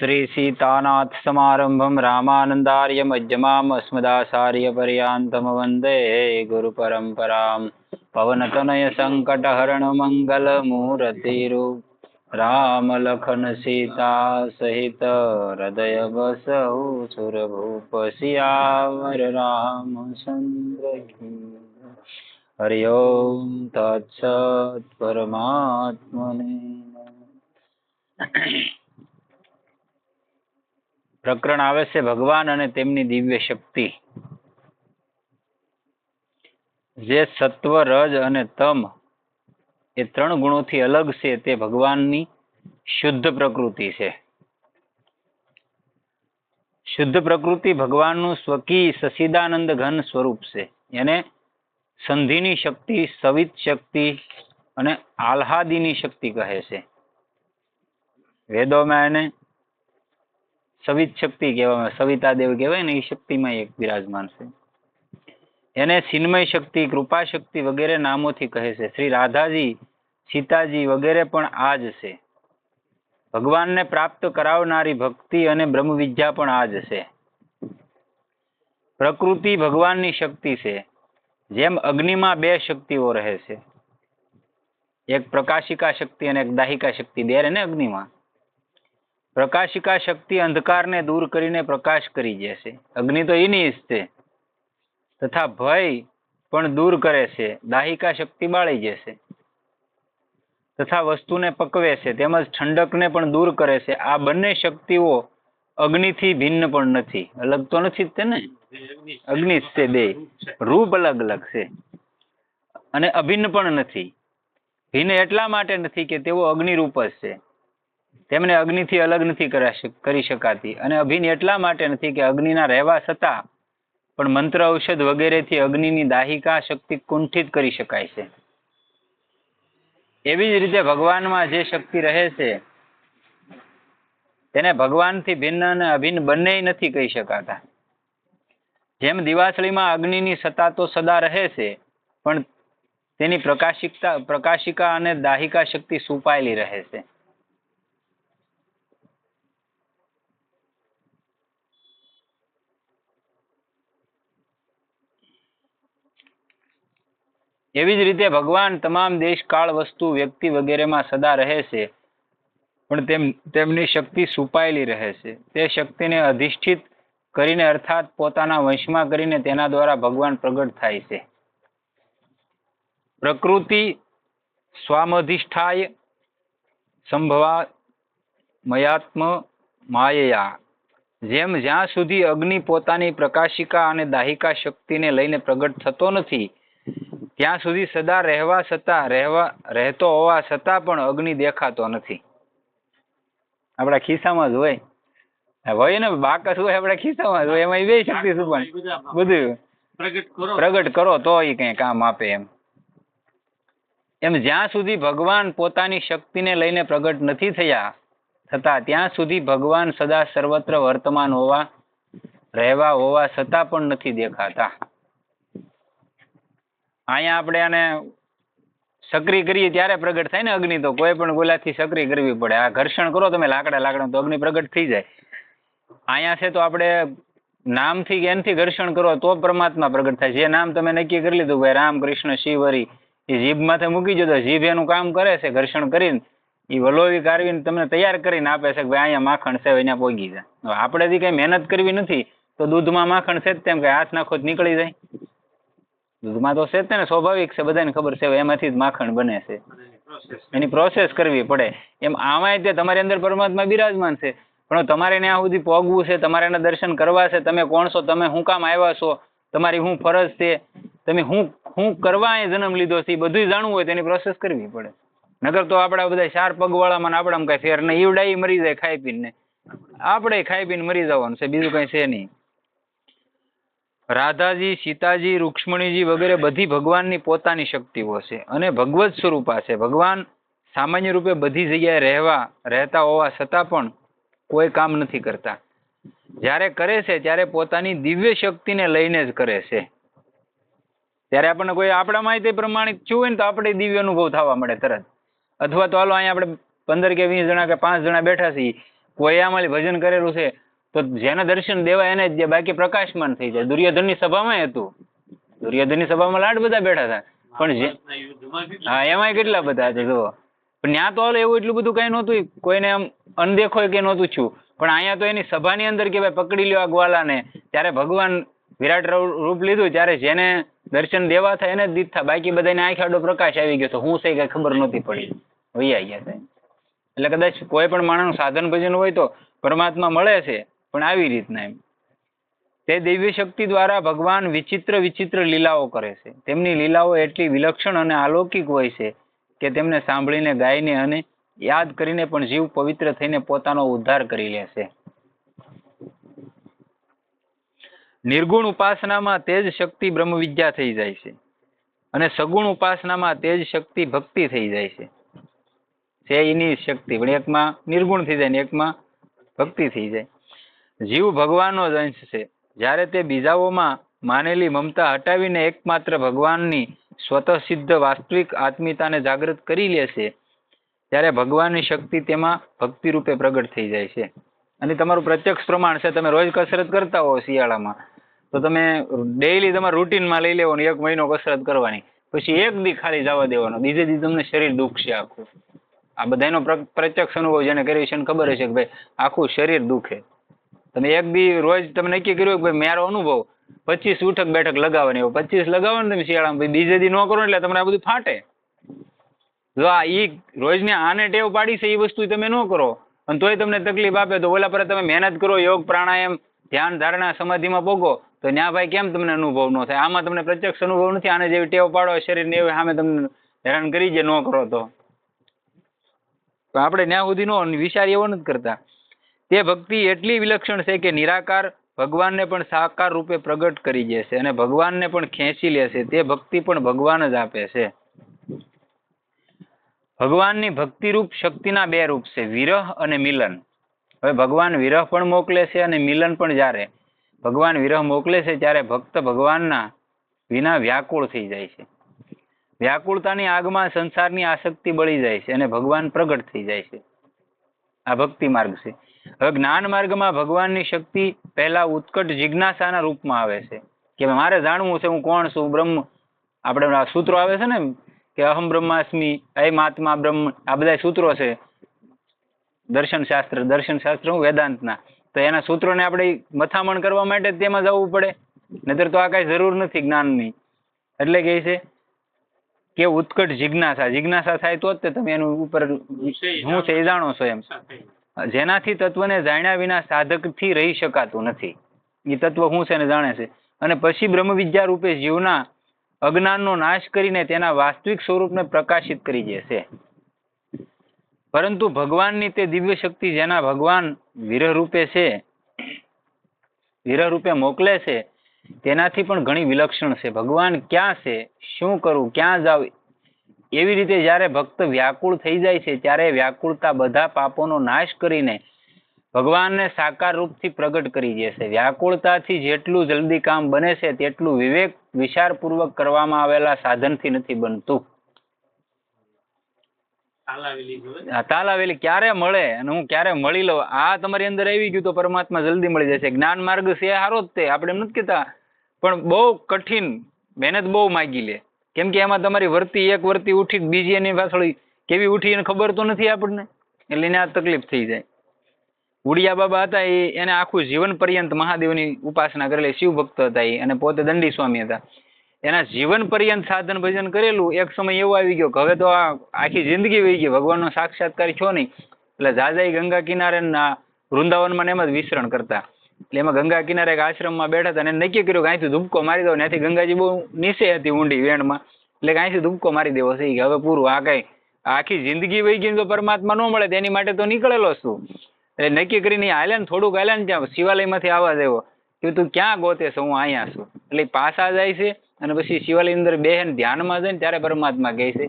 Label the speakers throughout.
Speaker 1: શ્રી સીતાનાથ સમારંભમ રામાનંદાર્ય મધ્યમામ અસ્મદાચાર્ય પર્યાંતમ વંદે ગુરુ પરંપરામ પવનતનય સંકટહરણ મંગલ મૂર્તિરૂપ રામ લખન સીતા સહિત હૃદય બસૌ સુરભૂપ શિયાવર રામચંદ્ર હરિ ઓમ તત્સત પરમાત્મને Thank પ્રકરણ આવે છે ભગવાન અને તેમની દિવ્ય શક્તિ. જે સત્વ, રજ અને તમ એ ત્રણ ગુણોથી અલગ છે તે ભગવાનની શુદ્ધ પ્રકૃતિ છે. શુદ્ધ પ્રકૃતિ ભગવાનનું સ્વકી સસીદાનંદ ઘન સ્વરૂપ છે. એને સંધિની શક્તિ, સવિત શક્તિ અને આહ્લાદીની શક્તિ કહે છે. વેદોમાં એને સવિત શક્તિ કહેવામાં સવિતા દેવ કહેવાય ને, એ શક્તિમાં એક બિરાજમાન છે. એને સિન્મય શક્તિ, કૃપા શક્તિ વગેરે નામોથી કહે છે. શ્રી રાધાજી, સીતાજી વગેરે પણ આ જ છે. ભગવાનને પ્રાપ્ત કરાવનારી ભક્તિ અને બ્રહ્મ વિદ્યા પણ આ જ છે. પ્રકૃતિ ભગવાનની શક્તિ છે. જેમ અગ્નિમાં બે શક્તિઓ રહે છે. એક પ્રકાશિકા શક્તિ અને એક દાહિકા શક્તિ. બે રહે ને અગ્નિમાં? પ્રકાશિકા શક્તિ અંધકારને દૂર કરીને પ્રકાશ કરી જશે. અગ્નિ તો એની જ તથા ભય પણ દૂર કરે છે. દાહિકા શક્તિ બાળી જશે. તથા વસ્તુને પકવે છે. તેમજ ઠંડકને પણ દૂર કરે છે. આ બંને શક્તિઓ અગ્નિથી ભિન્ન પણ નથી. અલગ તો નથી જ તે ને? અગ્નિ છે બે. રૂપ અલગ અલગ છે. અને અભિન્ન પણ નથી. ભિન્ન એટલા માટે નથી કે તેઓ અગ્નિરૂપ જ છે. તેમને અગ્નિથી અલગ નથી કરી શકાતી. અને અભિન એટલા માટે નથી કે અગ્નિના રહેવા છતાં પણ મંત્ર ઔષધ વગેરેથી અગ્નિની દાહિકા શક્તિ કુંઠિત કરી શકાય છે. એવી જ રીતે ભગવાનમાં જે શક્તિ રહે છે, તેને ભગવાનથી ભિન્ન અને અભિન્ન બંને નથી કહી શકાતા. જેમ દિવાસળીમાં અગ્નિની સત્તા તો સદા રહે છે, પણ તેની પ્રકાશિકતા, પ્રકાશિકા અને દાહિકા શક્તિ સુપાયેલી રહે છે. એવી જ રીતે ભગવાન તમામ દેશ કાળ વસ્તુ વ્યક્તિ વગેરેમાં સદા રહે છે. પણ તેમ, તેમની શક્તિ સુપાયેલી રહે છે. તે શક્તિને અધિષ્ઠિત કરીને અર્થાત પોતાના વંશમાં કરીને તેના દ્વારા ભગવાન પ્રગટ થાય છે. પ્રકૃતિ સ્વામધિષ્ઠાય સંભવા મયાત્મ માયયા. જેમ જ્યાં સુધી અગ્નિ પોતાની પ્રકાશિકા અને દાહિકા શક્તિને લઈને પ્રગટ થતો નથી ત્યાં સુધી સદા રહેવા છતાં રહેવા રહેતો હોવા છતાં પણ અગ્નિ દેખાતો નથી. આપણા ખિસ્સામાં જ હોય. હોય ને બાકસ હોય આપણા ખિસ્સામાં જ હોય. એમાં બે શક્તિ શું પણ? બધું પ્રગટ કરો. તો એ કઈ કામ આપે એમ. એમ જ્યાં સુધી ભગવાન પોતાની શક્તિને લઈને પ્રગટ નથી થયા થતા ત્યાં સુધી ભગવાન સદા સર્વત્ર વર્તમાન હોવા રહેવા હોવા છતાં પણ નથી દેખાતા. અહીંયા આપણે આને સક્રિય કરીએ ત્યારે પ્રગટ થાય ને અગ્નિ તો. કોઈ પણ ગોલાથી સક્રિય કરવી પડે. આ ઘર્ષણ કરો તમે લાકડા લાકડા તો અગ્નિ પ્રગટ થઈ જાય. અહીંયા છે તો આપણે નામથી એનથી ઘર્ષણ કરો તો પરમાત્મા પ્રગટ થાય જે નામ તમે નક્કી કરી લીધું ભાઈ. રામ, કૃષ્ણ, શિવ, હરી. એ જીભ માથે મૂકી જતો જીભ એનું કામ કરે છે ઘર્ષણ કરીને. એ વલોવી કારવીને તમને તૈયાર કરીને આપે છે કે ભાઈ અહીંયા માખણ છે અહીંયા પોગી જાય આપણે કઈ મહેનત કરવી નથી. તો દૂધમાં માખણ છે જ તેમ કે હાથ નાખો જ નીકળી જાય. દૂધમાં તો છે જ ને સ્વાભાવિક છે, બધાને ખબર છે એમાંથી જ માખણ બને છે. એની પ્રોસેસ કરવી પડે. એમ આમાંય તે તમારી અંદર પરમાત્મા બિરાજમાન છે. પણ તમારે ત્યાં સુધી પોગવું છે તમારે એના દર્શન કરવા છે, તમે કોણ છો, તમે શું કામ આવ્યા છો, તમારી શું ફરજ છે, તમે શું શું કરવા એ જન્મ લીધો છે, એ બધું જાણવું હોય તેની પ્રોસેસ કરવી પડે. નગર તો આપણા બધા ચાર પગવાળામાં આપણામાં કઈ ફેર નહીં. ઈવડાઈ મરી જાય ખાઈ પીને. આપણે ખાઈ પીને મરી જવાનું છે, બીજું કઈ છે નહીં. રાધાજી, સીતાજી, રૂક્ષ્મણીજી વગેરે બધી ભગવાનની પોતાની શક્તિઓ છે અને ભગવત સ્વરૂપા છે. ભગવાન સામાન્ય રૂપે બધી જગ્યાએ રહેવા, રહેતા હોવા છતાં પણ કોઈ કામ નથી કરતા. જ્યારે કરે છે, ત્યારે પોતાની દિવ્ય શક્તિને લઈને જ કરે છે. ત્યારે આપણને કોઈ આપણા માહિતી પ્રમાણિત છું હોય ને તો આપણે દિવ્ય અનુભવ થવા મળે તરત. અથવા તો હાલો, અહીંયા આપણે પંદર કે વીસ જણા કે પાંચ જણા બેઠા છીએ. કોઈ આમાં ભજન કરેલું છે તો જેને દર્શન દેવા એને જ બાકી પ્રકાશમાન થઈ જાય. દુર્યોધનની સભામાં હતું. દુર્યોધનની સભામાં લાડ બધા બેઠા હતા. પણ હા, એમાંય કેટલા બધા છે, જુઓ. પણ ત્યાં તો એવું એટલું બધું કઈ નહોતું કોઈને આમ અનદેખો કે નહોતું છું. પણ અહીંયા તો એની સભાની અંદર કે ભાઈ પકડી લ્યો આ ગ્વાલાને. ત્યારે ભગવાન વિરાટ રૂપ લીધું, ત્યારે જેને દર્શન દેવા થાય એને જ થાય. બાકી બધાને આંખ આડો પ્રકાશ આવી ગયો તો હું છે કઈ ખબર નહોતી પડી. વૈયા ગયા થાય એટલે કદાચ કોઈ પણ માણસનું સાધન ભજન હોય તો પરમાત્મા મળે છે. પણ આવી રીતના એમ. તે દિવ્ય શક્તિ દ્વારા ભગવાન વિચિત્ર વિચિત્ર લીલાઓ કરે છે. તેમની લીલાઓ એટલી વિલક્ષણ અને અલૌકિક હોય છે કે તેમને સાંભળીને, ગાઈને અને યાદ કરીને પણ જીવ પવિત્ર થઈને પોતાનો ઉદ્ધાર કરી લે નિર્ગુણ ઉપાસનામાં તેજ શક્તિ બ્રહ્મ વિદ્યા થઈ જાય છે અને સગુણ ઉપાસનામાં તેજ શક્તિ ભક્તિ થઈ જાય છે. છે એની શક્તિ, પણ એકમાં નિર્ગુણ થઈ જાય ને એકમાં ભક્તિ થઈ જાય. જીવ ભગવાનનો જ અંશ છે. જ્યારે તે બીજાઓમાં માનેલી મમતા હટાવીને એકમાત્ર ભગવાનની સ્વતઃ સિદ્ધ વાસ્તવિક આત્મિતાને જાગૃત કરી લે ત્યારે ભગવાનની શક્તિ તેમાં ભક્તિ રૂપે પ્રગટ થઈ જાય છે. અને તમારું પ્રત્યક્ષ પ્રમાણ છે, તમે રોજ કસરત કરતા હો શિયાળામાં, તો તમે ડેઈલી તમારા રૂટીનમાં લઈ લેવાનું, એક મહિનો કસરત કરવાની, પછી એક દી ખાલી જવા દેવાનો, બીજે દી તમને શરીર દુખશે આખું. આ બધાનો પ્રત્યક્ષ અનુભવ જેને કર્યો છે એને ખબર હશે કે ભાઈ, આખું શરીર દુખે. તમે એક બી રોજ તમે નક્કી કર્યું કે ભાઈ મારો અનુભવ પચીસ ઉઠક બેઠક લગાવવાની હોય. પચીસ લગાવો ને તમે શિયાળામાં બીજે દી ન કરો એટલે તમને આ બધું ફાટે. જો આ ઈ રોજને આને ટેવ પાડી છે એ વસ્તુ તમે ન કરો. અને તોય તમને તકલીફ આપે તો ઓલા પર તમે મહેનત કરો, યોગ, પ્રાણાયામ, ધ્યાન, ધારણા, સમાધિમાં પોગો તો ન્યા ભાઈ કેમ તમને અનુભવ ન થાય? આમાં તમને પ્રત્યક્ષ અનુભવ નથી, આને જેવી ટેવ પાડો, શરીરને એવી સામે તમને હેરાન કરી જે ન કરો તો આપણે ત્યાં સુધી નો, વિચાર એવો નથી કરતા. તે ભક્તિ એટલી વિલક્ષણ છે કે નિરાકાર ભગવાનને પણ સાકાર રૂપે પ્રગટ કરી દે અને ભગવાનને પણ ખેંચી લે તે ભક્તિ પણ ભગવાન જ આપે છે. ભગવાનની ભક્તિરૂપ શક્તિના બે રૂપ છે, વિરહ અને મિલન. હવે ભગવાન વિરહ પણ મોકલે છે અને મિલન પણ જ્યારે ભગવાન વિરહ મોકલે છે ત્યારે ભક્ત ભગવાનના વિના વ્યાકુળ થઈ જાય છે. વ્યાકુળતાની આગમાં સંસારની આસક્તિ બળી જાય છે અને ભગવાન પ્રગટ થઈ જાય છે. આ ભક્તિ માર્ગ છે. હવે જ્ઞાન માર્ગમાં ભગવાનની શક્તિ પહેલા ઉત્કટ જિજ્ઞાસાના રૂપમાં આવે છે. કે મારે જાણવું છે હું કોણ છું બ્રહ્મ. આપણે સૂત્રો આવે છે ને કે અહમ બ્રહ્માસ્મિ અયમ આત્મા બ્રહ્મ આ બધા સૂત્રો છે. દર્શન શાસ્ત્ર દર્શન શાસ્ત્ર હું વેદાંતના. તો એના સૂત્રોને આપણે મથામણ કરવા માટે તેમાં જવું પડે. નહીતર તો આ કાંઈ જરૂર નથી જ્ઞાનની. એટલે કે છે કે ઉત્કટ જિજ્ઞાસા જિજ્ઞાસા થાય તો જ તમે એનું ઉપર હું છે એ જાણો છો એમ. જેનાથી તત્વને જાણ્યા વિના સાધકથી રહી શકાતું નથી. એ તત્વ શું છે ને જાણે છે. અને પછી બ્રહ્મ વિદ્યા રૂપે જીવના અજ્ઞાનનો નાશ કરીને તેના વાસ્તવિક સ્વરૂપને પ્રકાશિત કરી દેશે પરંતુ ભગવાનની તે દિવ્ય શક્તિ જેના ભગવાન વિરહ રૂપે છે, વિરહ રૂપે મોકલે છે, તેનાથી પણ ઘણી વિલક્ષણ છે. ભગવાન ક્યાં છે? શું કરું ક્યાં જાવ? એવી રીતે જ્યારે ભક્ત વ્યાકુળ થઈ જાય છે ત્યારે વ્યાકુળતા બધા પાપોનો નાશ કરીને ભગવાનને સાકાર રૂપથી પ્રગટ કરી દેશે. વ્યાકુળતાથી જેટલું જલ્દી કામ બને છે તેટલું વિવેક વિચારપૂર્વક કરવામાં આવેલા સાધનથી નથી બનતું.
Speaker 2: તાલાવેલી
Speaker 1: ક્યારે મળે અને હું ક્યારે મળી લઉં? આ તમારી અંદર આવી ગયું તો પરમાત્મા જલ્દી મળી જશે. જ્ઞાન માર્ગ છે હારો જ તે આપણે એમ નથી કહેતા. પણ બહુ કઠિન મહેનત બહુ માગી લે. કેમ કે એમાં તમારી વર્તી એક વર્તી ઉઠી બીજી એની પાછળ કેવી ઉઠી એને ખબર તો નથી આપણને? એટલે એને આ તકલીફ થઈ જાય. ઉડિયા બાબા હતા એ, એને આખું જીવન પર્યંત મહાદેવની ઉપાસના કરેલી, શિવ ભક્ત હતા એ અને પોતે દંડી સ્વામી હતા. એના જીવન પર્યંત સાધન ભજન કરેલું, એક સમય એવો આવી ગયો કે હવે તો આ આખી જિંદગી વહી ગઈ, ભગવાનનો સાક્ષાત્કાર છો નહીં. એટલે જાજાઈ ગંગા કિનારે વૃંદાવનમાં એમ જ વિસરણ કરતા. એટલે એમાં ગંગા કિનારે એક આશ્રમમાં બેઠા હતા અને નક્કી કર્યું કે અહીંથી ધુબકો મારી દો ત્યાંથી ગંગાજી બહુ નીચે હતી ઊંડી વેણમાં. એટલે કે અહીંથી ધુબકો મારી દેવો છે. હવે પૂરું, આ કઈ આખી જિંદગી વહી ગઈ તો પરમાત્મા ન મળે, તેની માટે તો નીકળેલો છું. એટલે નક્કી કરીને હાલે ને, થોડુંક હાલે ને ત્યાં શિવાલયમાંથી આવવા દેવો કે તું ક્યાં ગોતે છે? હું અહીંયા છું. એટલે પાછા જાય છે અને પછી શિવાલય અંદર બેહે ધ્યાનમાં જાય ને ત્યારે પરમાત્મા કહે છે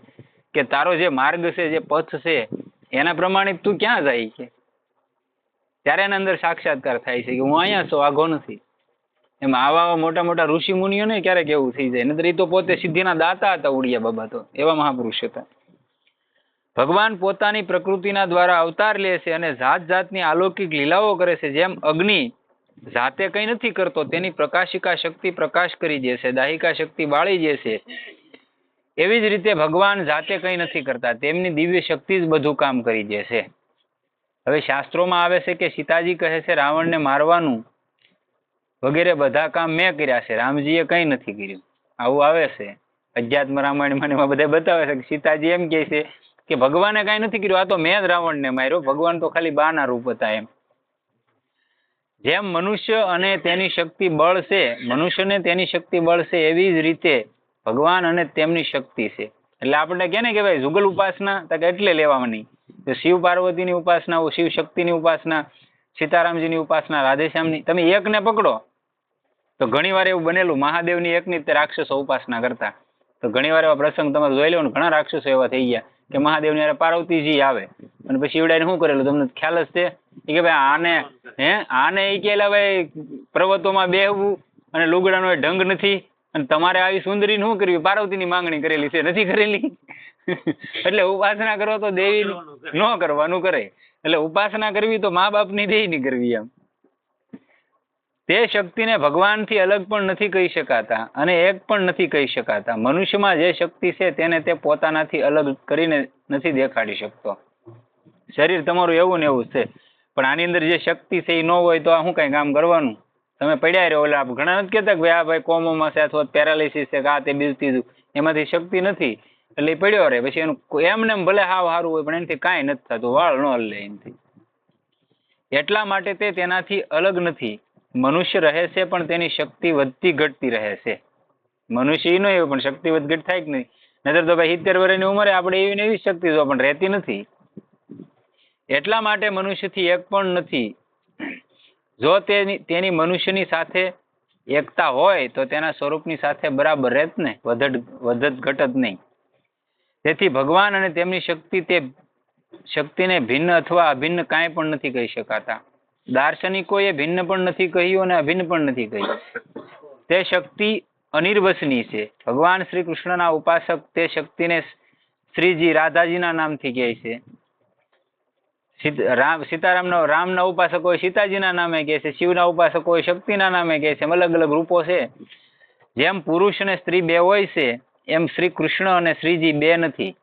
Speaker 1: કે તારો જે માર્ગ છે, જે પથ છે, એના પ્રમાણે તું ક્યાં જાય છે? ત્યારે એના અંદર સાક્ષાત્કાર થાય છે કે હું અહીંયા છું આઘો નથી. એમ આવા મોટા મોટા ઋષિ મુનિઓને ક્યારેક એવું થઈ જાય. નહીં એ તો પોતે સિદ્ધિના દાતા હતા ઉડિયા બાબા તો, એવા મહાપુરુષ હતા. ભગવાન પોતાની પ્રકૃતિના દ્વારા અવતાર લે છે અને જાત જાતની અલૌકિક લીલાઓ કરે છે. જેમ અગ્નિ જાતે કંઈ નથી કરતો, તેની પ્રકાશિકા શક્તિ પ્રકાશ કરી દે છે, દાહિકા શક્તિ બાળી દે છે. એવી જ રીતે ભગવાન જાતે કંઈ નથી કરતા, તેમની દિવ્ય શક્તિ જ બધું કામ કરી દે છે. હવે શાસ્ત્રોમાં આવે છે કે સીતાજી કહે છે, રાવણને મારવાનું વગેરે બધા કામ મેં કર્યા છે, રામજીએ કંઈ નથી કર્યું. આવું આવે છે. અધ્યાત્મ રામાયણમાં એમાં બધા બતાવે છે કે સીતાજી એમ કહે છે કે ભગવાને કાંઈ નથી કર્યું, આ તો મેં જ રાવણને માર્યો, ભગવાન તો ખાલી બાના રૂપ હતા એમ. જેમ મનુષ્ય અને તેની શક્તિ બળ છે, મનુષ્યને તેની શક્તિ બળ છે, એવી જ રીતે ભગવાન અને તેમની શક્તિ છે. એટલે આપણે કે ને કે ભાઈ જુગલ ઉપાસના એટલે લેવાની. શિવ પાર્વતીની ઉપાસના શિવ શક્તિની ઉપાસના, સીતારામજીની ઉપાસના, રાધેશ્યામની, તમે એકને પકડો, તો ઘણી વાર એવું બનેલું, મહાદેવની એકની રાક્ષસો ઉપાસના કરતા. તો ઘણી એવા પ્રસંગ તમે જોઈ લો ને ઘણા રાક્ષસો એવા થઈ ગયા, કે મહાદેવની હારે પાર્વતીજી આવે, અને પછી શિવડાઈને શું કરેલું, તમને ખ્યાલ જ છે? કે ભાઈ આને, હે, આને એ કેલા ભાઈ, પર્વતોમાં બેહવું અને લુગડાનો ઢંગ નથી અને તમારે આવી સુંદરી શું કરવી? પાર્વતીની માંગણી કરેલી છે, નથી કરેલી? એટલે ઉપાસના કરો તો દેવી ન કરવાનું કરે. એટલે ઉપાસના કરવી તો મા બાપની દેહીની કરવી એમ. તે શક્તિને ભગવાનથી અલગ પણ નથી કહી શકાતા અને એક પણ નથી કહી શકાતા. મનુષ્યમાં જે શક્તિ છે તેને તે પોતાનાથી અલગ કરીને નથી દેખાડી શકતો. શરીર તમારું એવું ને એવું છે. પણ આની અંદર જે શક્તિ છે એ ન હોય તો આ શું કઈ કામ કરવાનું? તમે પડ્યા રહ્યો, ઓલા ઘણા નથી કહેતા કે આ ભાઈ કોમોમાં છે અથવા પેરાલિસિસ છે, કે આ તે બીજું ત્રીજું. એમાંથી શક્તિ નથી. એટલે પડ્યો રહે. પછી એનું એમને એમ ભલે હાવ સારું હોય, પણ એનાથી કાંઈ નથી થતું. વાળ ન લે એનાથી. એટલા માટે તે તેનાથી અલગ નથી. મનુષ્ય રહે છે, પણ તેની શક્તિ વધતી ઘટતી રહે છે. મનુષ્ય ન એવું પણ શક્તિ વધ ઘટ થાય કે નહીં? નતર તો ભાઈ સિત્તેર વર્ષની ઉંમરે આપણે એવી ને એવી શક્તિ તો પણ રહેતી નથી. એટલા માટે મનુષ્યથી એક પણ નથી. જો તેની મનુષ્યની સાથે એકતા હોય, તો તેના સ્વરૂપની સાથે બરાબર રહેત ને વધત વધત ઘટત નહીં. તેથી ભગવાન અને તેમની શક્તિ તે શક્તિને ભિન્ન અથવા અભિન્ન કાંઈ પણ નથી કહી શકાતા. દાર્શનિકોએ ભિન્ન પણ નથી કહ્યું અને અભિન્ન પણ નથી કહ્યું. તે શક્તિ અનિર્વસની છે. ભગવાન શ્રી કૃષ્ણના ઉપાસક તે શક્તિને શ્રીજી રાધાજીના નામથી કહે છે. રામ, સીતારામનો, રામના ઉપાસકો સીતાજીના નામે કહે છે, શિવના ઉપાસકો શક્તિના નામે કહે છે અલગ અલગ રૂપો છે. જેમ પુરુષ અને સ્ત્રી બે હોય છે, એમ શ્રી કૃષ્ણ અને શ્રીજી બે નથી.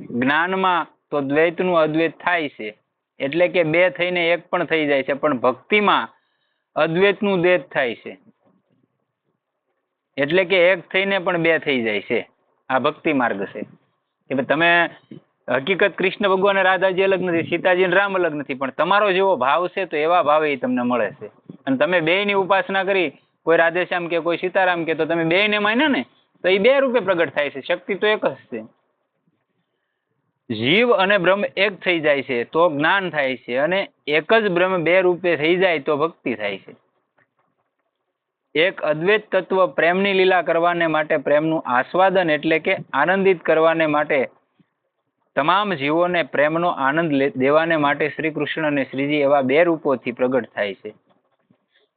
Speaker 1: જ્ઞાનમાં તો દ્વૈતનું અદ્વૈત થાય છે, એટલે કે બે થઈને એક પણ થઈ જાય છે, પણ ભક્તિમાં અદ્વૈતનું દ્વૈત થાય છે. એટલે કે એક થઈને પણ બે થઈ જાય છે. આ ભક્તિ માર્ગ છે. કે તમે હકીકત કૃષ્ણ ભગવાન રાધાજી અલગ નથી, સીતાજી રામ અલગ નથી, પણ તમારો જેવો ભાવ છે તો એવા ભાવે એ તમને મળે છે. અને તમે બેયની ઉપાસના કરી, કોઈ રાધેશ્યામ કે કોઈ સીતારામ કે તો તમે બેયને માન્યા ને, તો એ બે રૂપે પ્રગટ થાય છે, શક્તિ તો એક જ છે. જીવ અને બ્રહ્મ એક થઈ જાય છે, તો જ્ઞાન થાય છે, અને એક જ બ્રહ્મ બે રૂપે થઈ જાય તો ભક્તિ થાય છે. એક અદ્વૈત તત્વ પ્રેમની લીલા કરવાને માટે પ્રેમનું આસ્વાદન એટલે કે આનંદિત કરવાને માટે તમામ જીવોને પ્રેમનો આનંદ દેવાને માટે શ્રી કૃષ્ણ અને શ્રીજી એવા બે રૂપોથી પ્રગટ થાય છે.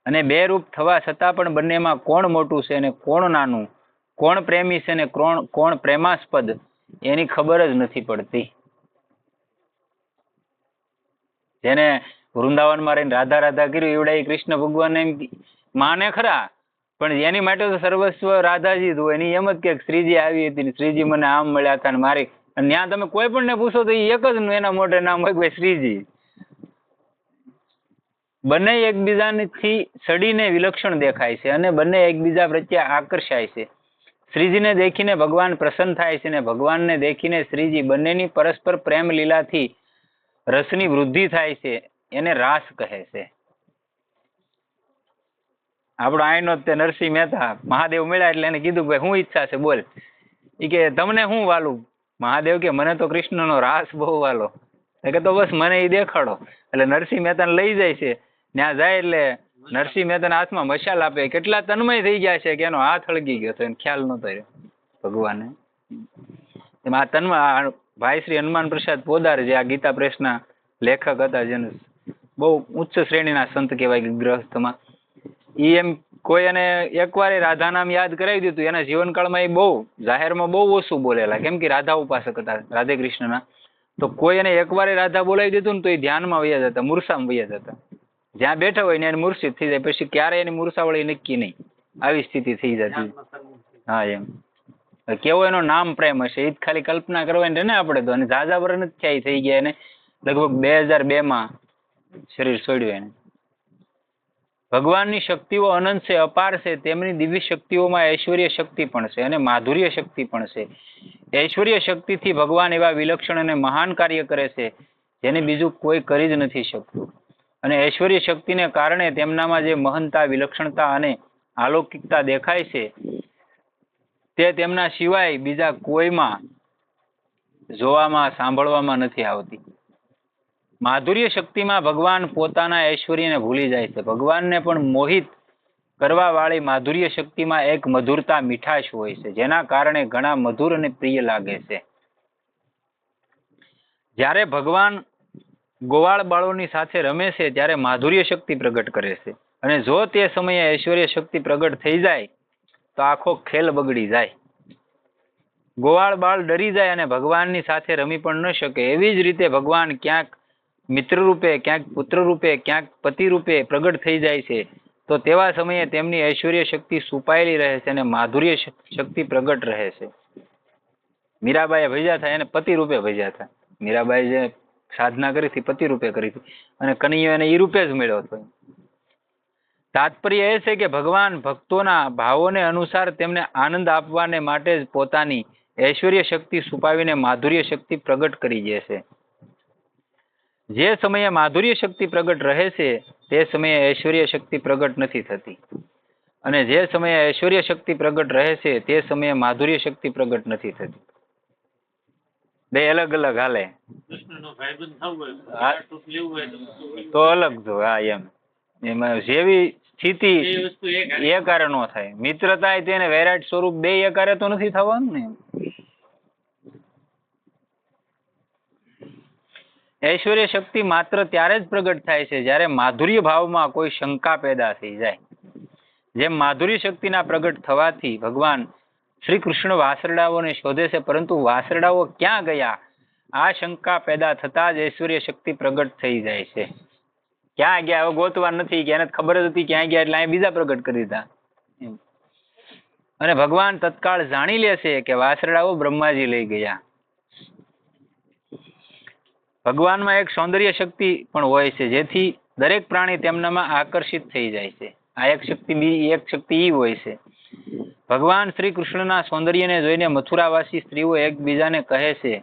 Speaker 1: અને બે રૂપ થવા છતાં પણ બંનેમાં કોણ મોટું છે અને કોણ નાનું? કોણ પ્રેમી છે અને કોણ કોણ પ્રેમાસ્પદ? એની ખબર જ નથી પડતી. જેને વૃંદાવનમાં રહીને રાધા રાધા કર્યું, એવડા કૃષ્ણ ભગવાન એમ માને ખરા? પણ એની માટે તો સર્વસ્વ રાધાજી હતું એની એમ જ કે શ્રીજી આવી હતી શ્રીજી મને આમ મળ્યા હતા ને મારી અને ત્યાં તમે કોઈ પણ ને પૂછો તો એક જ એના મોઢે નામ હોય ભાઈ શ્રીજી. બંને એકબીજાથી સડીને વિલક્ષણ દેખાય છે અને બંને એકબીજા પ્રત્યે આકર્ષાય છે. શ્રીજીને દેખીને ભગવાન પ્રસન્ન થાય છે અને ભગવાનને દેખીને શ્રીજી બંનેની પરસ્પર પ્રેમ લીલાથી રસની વૃદ્ધિ થાય છે, એને રાસ કહે છે. આપણો આઈનો તે નરસિંહ મહેતા મહાદેવ મળ્યા એટલે એને કીધું કે હું ઈચ્છા છે, બોલ. એ કે, તમને શું વાલું? મહાદેવ કે, મને તો કૃષ્ણનો રાસ બહુ વાલો. કે તો બસ મને એ દેખાડો. એટલે નરસિંહ મહેતાને લઈ જાય છે. ત્યાં જાય એટલે નરસિંહ મહેતાના હાથમાં મશાલ આપે. કેટલા તન્મય થઈ ગયા છે કે એનો હાથ હળગી ગયો તો એને ખ્યાલ નહોતો ભગવાને. એમાં આ તન્મા ભાઈ શ્રી હનુમાન પ્રસાદ પોદાર જે આ ગીતા પ્રેસના લેખક હતા, જેનું બહુ ઉચ્ચ શ્રેણીના સંત કહેવાય ગ્રહસ્થમાં એ એમ કોઈ એને એકવાર રાધા નામ યાદ કરાવી દીધું, એના જીવનકાળમાં એ બહુ, જાહેરમાં બહુ ઓછું બોલેલા. કેમ કે રાધા ઉપાસક હતા, રાધે કૃષ્ણના. તો કોઈ એને એકવાર રાધા બોલાવી દીધું ને તો એ ધ્યાનમાં વયા જતા, મૂર્છામાં વયા જતા. જ્યાં બેઠા હોય ને એને મૂર્છિત થઈ જાય, પછી ક્યારે એની મૂર્છાવળી નક્કી નહીં. આવી સ્થિતિ થઈ જતી. હા, એમ. કેવો એનો નામ પ્રેમ હશે, એ જ ખાલી કલ્પના કરવાની ને આપણે તો. અને ઝાઝા વર્ષ થયા થઈ ગયા એને. લગભગ બે હજાર બે માં શરીર છોડ્યું એને. ભગવાનની શક્તિઓ અનંત છે, અપાર છે, તેમની દિવ્ય શક્તિઓમાં ઐશ્વર્ય શક્તિ પણ છે અને માધુર્ય શક્તિ પણ છે. ઐશ્વર્ય શક્તિથી ભગવાન એવા વિલક્ષણ અને મહાન કાર્ય કરે છે, જેને બીજું કોઈ કરી જ નથી શકતું. અને ઐશ્વર્ય શક્તિને કારણે તેમનામાં જે મહાનતા વિલક્ષણતા અને અલૌકિકતા દેખાય છે, તે તેમના સિવાય બીજા કોઈમાં જોવામાં, સાંભળવામાં નથી આવતી. માધુર્ય શક્તિમાં ભગવાન પોતાના ઐશ્વર્યને ભૂલી જાય છે. ભગવાનને પણ મોહિત કરવા વાળી માધુર્ય શક્તિમાં એક મધુરતા મીઠાશ હોય છે, જેના કારણે ઘણા મધુર અને પ્રિય લાગે છે. જ્યારે ભગવાન ગોવાળ બાળોની સાથે રમે છે, ત્યારે માધુર્ય શક્તિ પ્રગટ કરે છે. અને જો તે સમયે ઐશ્વર્ય શક્તિ પ્રગટ થઈ જાય, તો આખો ખેલ બગડી જાય. ગોવાળ બાળ ડરી જાય અને ભગવાનની સાથે રમી પણ ન શકે. એવી જ રીતે ભગવાન ક્યાંક મિત્ર રૂપે ક્યાંક પુત્ર રૂપે ક્યાંક પતિ રૂપે પ્રગટ થઈ જાય છે, તો તેવા સમયે તેમની ઐશ્વર્ય શક્તિ સુપાયેલી રહે છે અને માધુર્ય શક્તિ પ્રગટ રહે છે. મીરાબાઈએ ભેજા થાય અને પતિ રૂપે ભેજા થાય. મીરાબાઈ જે સાધના કરી હતી પતિ રૂપે કરી હતી. અને કનૈયો એને એ રૂપે જ મળ્યો હતો. તાત્પર્ય એ છે કે ભગવાન ભક્તોના ભાવોને અનુસાર તેમને આનંદ આપવાને માટે જ પોતાની ઐશ્વર્ય શક્તિ છુપાવીને માધુર્ય શક્તિ પ્રગટ કરી દે છે. જે સમયે માધુર્ય શક્તિ પ્રગટ રહે છે તે સમયે ઐશ્વર્ય શક્તિ પ્રગટ નથી થતી. અને જે સમયે ઐશ્વર્ય શક્તિ પ્રગટ રહે છે તે સમયે માધુર્ય શક્તિ પ્રગટ નથી થતી. બે અલગ અલગ હાલે.
Speaker 2: તો
Speaker 1: અલગ જો હા એમ. એમાં જેવી સ્થિતિ એકારે નો થાય. મિત્રતા તેને વૈરાટ સ્વરૂપ બે એકારે તો નથી થવાનું ને ઐશ્વર્ય શક્તિ માત્ર ત્યારે જ પ્રગટ થાય છે જ્યારે માધુર્ય ભાવમાં કોઈ શંકા પેદા થઈ જાય. જેમ માધુર્ય શક્તિના પ્રગટ થવાથી ભગવાન શ્રી કૃષ્ણ વાસરડાઓને શોધે છે, પરંતુ વાસરડાઓ ક્યાં ગયા? આ શંકા પેદા થતા જ ઐશ્વર્ય શક્તિ પ્રગટ થઈ જાય છે. ક્યાં ગયા? હવે ગોતવા નથી કે એને ખબર જ હતી ક્યાં ગયા એટલે અહીંયા બીજા પ્રગટ કરી દીધા. અને ભગવાન તત્કાળ જાણી લે છે કે વાસરડાઓ બ્રહ્માજી લઈ ગયા. ભગવાનમાં એક સૌંદર્ય શક્તિ પણ હોય છે, જેથી દરેક પ્રાણી તેમનામાં આકર્ષિત થઈ જાય છે. આ એક શક્તિ બી, એક શક્તિ ઈ હોય છે. ભગવાન શ્રી કૃષ્ણના સૌંદર્યને જોઈને મથુરાવાસી સ્ત્રીઓ એકબીજાને કહે છે,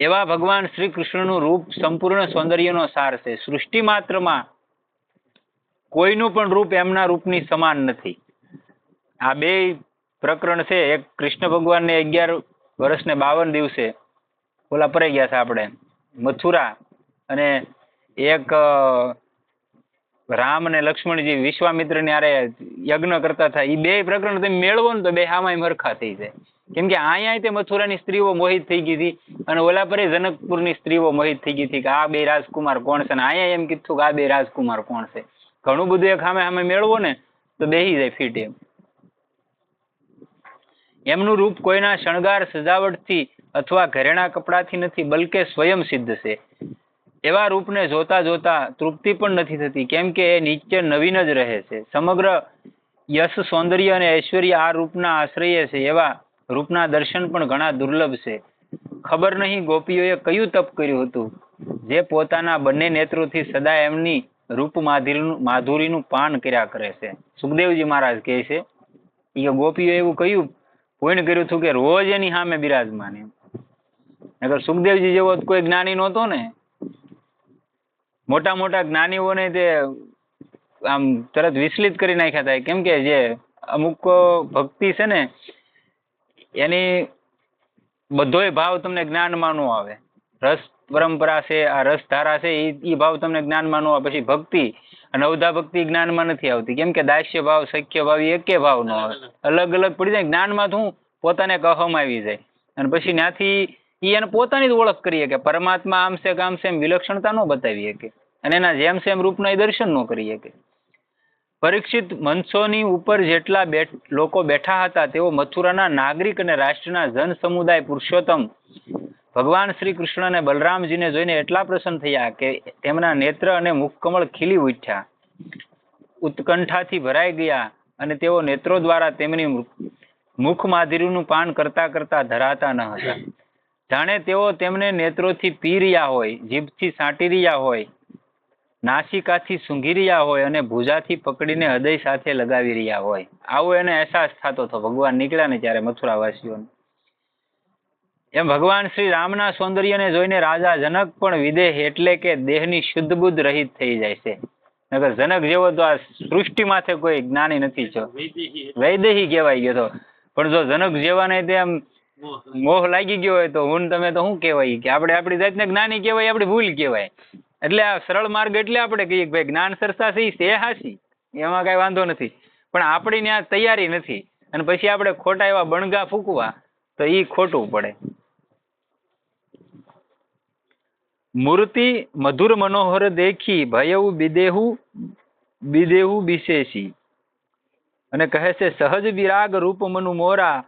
Speaker 1: એવા ભગવાન શ્રી કૃષ્ણનું રૂપ સંપૂર્ણ સૌંદર્યનો સાર છે. સૃષ્ટિ માત્રમાં કોઈનું પણ રૂપ એમના રૂપની સમાન નથી. આ બે પ્રકરણ છે. એક કૃષ્ણ ભગવાનને અગિયાર વર્ષ ને બાવન દિવસે ઓલા પરાઈ ગયા હતા આપણે. મથુરા અને એક રામ અને લક્ષ્મણજી વિશ્વામિત્રની હારે યજ્ઞ કરતા હતા. એ બે પ્રકરણ તમે મેળવો ને તો બે હામાં મરખા થઈ જાય. કેમ કે અહીંયા તે મથુરાની સ્ત્રીઓ મોહિત થઈ ગઈ હતી અને ઓલા પર જનકપુરની સ્ત્રીઓ મોહિત થઈ ગઈ હતી કે આ બે રાજકુમાર કોણ છે? અને અહીંયા એમ કીધું કે આ બે રાજકુમાર કોણ છે? ઘણું બધું એક સામે સામે મેળવો ને તો બેહી જાય ફીટ એમ. એમનું રૂપ કોઈના શણગાર, સજાવટથી અથવા ઘરેણા કપડાથી નથી, બલકે સ્વયં સિદ્ધ છે. એવા રૂપને જોતા જોતા તૃપ્તિ પણ નથી થતી, કેમ કે એ નિત્ય નવીન જ રહે છે. સમગ્ર યશ, સૌંદર્ય અને ઐશ્વર્ય આ રૂપના આશ્રય છે, એવા રૂપના દર્શન પણ ઘણા દુર્લભ છે. ખબર નહીં ગોપીઓએ કયું તપ કર્યું હતું? જે પોતાના બંને નેત્રોથી સદા એમની રૂપ માધુરીનું માધુરીનું પાન કર્યા કરે છે. સુખદેવજી મહારાજ કહે છે કે ગોપીઓ એવું કહ્યું પુણ્ય કર્યું હતું કે રોજ એની સામે બિરાજમાન એમ. નકર સુખદેવજી જેવો કોઈ જ્ઞાની નહોતો ને. મોટા મોટા જ્ઞાનીઓને તે આમ તરત વિચલિત કરી નાખ્યા હતા કેમ કે જે અમુક ભક્તિ છે ને એની બધોય ભાવ તમને જ્ઞાનમાં ન આવે. રસ પરંપરા છે આ રસ ધારા છે એ ઈ ભાવ તમને જ્ઞાનમાં ન આવે. પછી ભક્તિ અને અવધા ભક્તિ જ્ઞાનમાં નથી આવતી. કેમ કે દાસ્ય ભાવ સખ્ય ભાવ એ એકે ભાવ ન આવે. અલગ અલગ. પડી જાય જ્ઞાનમાં શું પોતાને કહમ આવી જાય. અને પછી ત્યાંથી ઈ એને પોતાની જ ઓળખ કરીએ કે પરમાત્મા આમ છે કે આમ છે એમ વિલક્ષણતા ન બતાવી શકે. અને એના જેમ એમ રૂપના દર્શન ન કરી શકે. પરીક્ષિત મનસોની ઉપર જેટલા લોકો બેઠા હતા, તેઓ મથુરાના નાગરિક અને રાષ્ટ્રના જન સમુદાય પુરુષોત્તમ ભગવાન શ્રી કૃષ્ણ અને બલરામજીને જોઈને એટલા પ્રસન્ન થયા કે તેમના નેત્ર અને મુખકમળ ખીલી ઉઠ્યા. ઉત્કંઠાથી ભરાઈ ગયા અને તેઓ નેત્રો દ્વારા તેમની મુખ માધુરીનું પાન કરતા કરતા ધરાતા ન હતા. જાણે તેઓ તેમને નેત્રોથી પી રહ્યા હોય, જીભથી સાંટી રહ્યા હોય, નાસિકાથી સૂંઘી રહ્યા હોય અને ભૂજાથી પકડીને હૃદય સાથે લગાવી રહ્યા હોય. આવો એને અહેસાસ થતો હતો. ભગવાન નીકળ્યા ને ત્યારે મથુરાવાસીઓને. એમ ભગવાન શ્રી રામના સૌંદર્યને જોઈને રાજા જનક પણ વિદેહ એટલે કે દેહની શુદ્ધ બુદ્ધ રહિત થઈ જાય છે. નગર જનક જેવો તો આ સૃષ્ટિ માથે કોઈ જ્ઞાની નથી છો
Speaker 2: વૈદેહી
Speaker 1: કહેવાય ગયો તો. પણ જો જનક જેવા નહીં તેમ.
Speaker 2: મોહ
Speaker 1: લાગી ગયો હોય તો હું તમે તો શું કહેવાય? કે આપણે આપણી જાતને જ્ઞાની કહેવાય, આપણી ભૂલ કહેવાય. એટલે આ સરળ માર્ગ એટલે આપણે કહીએ કે ભાઈ, જ્ઞાન સરસા છે ઈ હાસી એમાં કાંઈ વાંધો નથી. પણ આપણી ત્યાં તૈયારી નથી. અને પછી આપણે ખોટા એવા બણગા ફૂકવા, તો એ ખોટું પડે. મૂર્તિ મધુર મનોહર દેખી ભયવું બિદેહુ બિદેહુ બિશેષી. અને કહે છે, સહજ વિરાગ રૂપ મનુ મોરા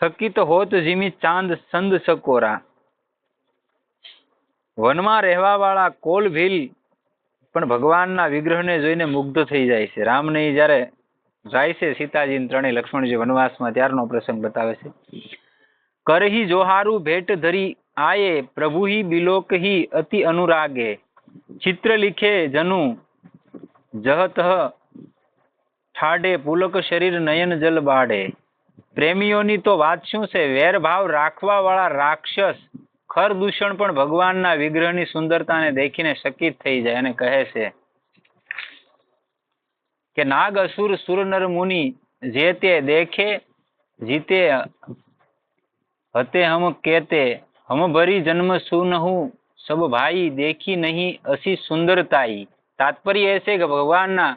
Speaker 1: થકિત હોત જીમી ચાંદ સંદ સકોરા. વનમાં રહેવા વાળા કોલ ભીલ પણ ભગવાનના વિગ્રહને જોઈને મુગ્ધ થઈ જાય છે. રામને જ્યારે જાય છે સીતાજી ત્રણેય લક્ષ્મણજી વનવાસમાં ત્યારનો પ્રસંગ બતાવે છે. કરહી જોહારું ભેટ ધરી આયે, પ્રભુહી બિલોકહી અતિ અનુરાગે. ચિત્ર લિખે જનુ જહતહ ઠાડે, પુલક શરીર નયન જલ બાડે પ્રેમીઓની તો વાત શું છે? વેરભાવ રાખવા વાળા રાક્ષસ ખર દૂષણ પણ ભગવાનના વિગ્રહની સુંદરતાને દેખીને શકિત થઈ જાય અને કહે છે કે નાગ અસુર સુર નર મુનિ જે તે દેખે, જીતે હતે હમ કેતે, હમ ભરી જન્મ સુનહુ, સબ ભાઈ દેખી નહીં અસી સુંદરતાઈ. તાત્પર્ય એ છે કે ભગવાનના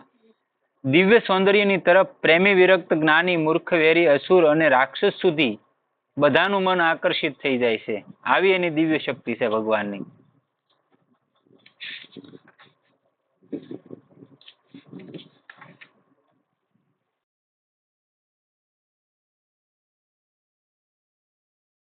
Speaker 1: દિવ્ય સૌંદર્યની તરફ પ્રેમી વિરક્ત જ્ઞાની મૂર્ખ, વેરી, અસુર અને રાક્ષસ સુધી બધાનું મન આકર્ષિત થઈ જાય છે. આવી એની દિવ્ય શક્તિ છે ભગવાનની.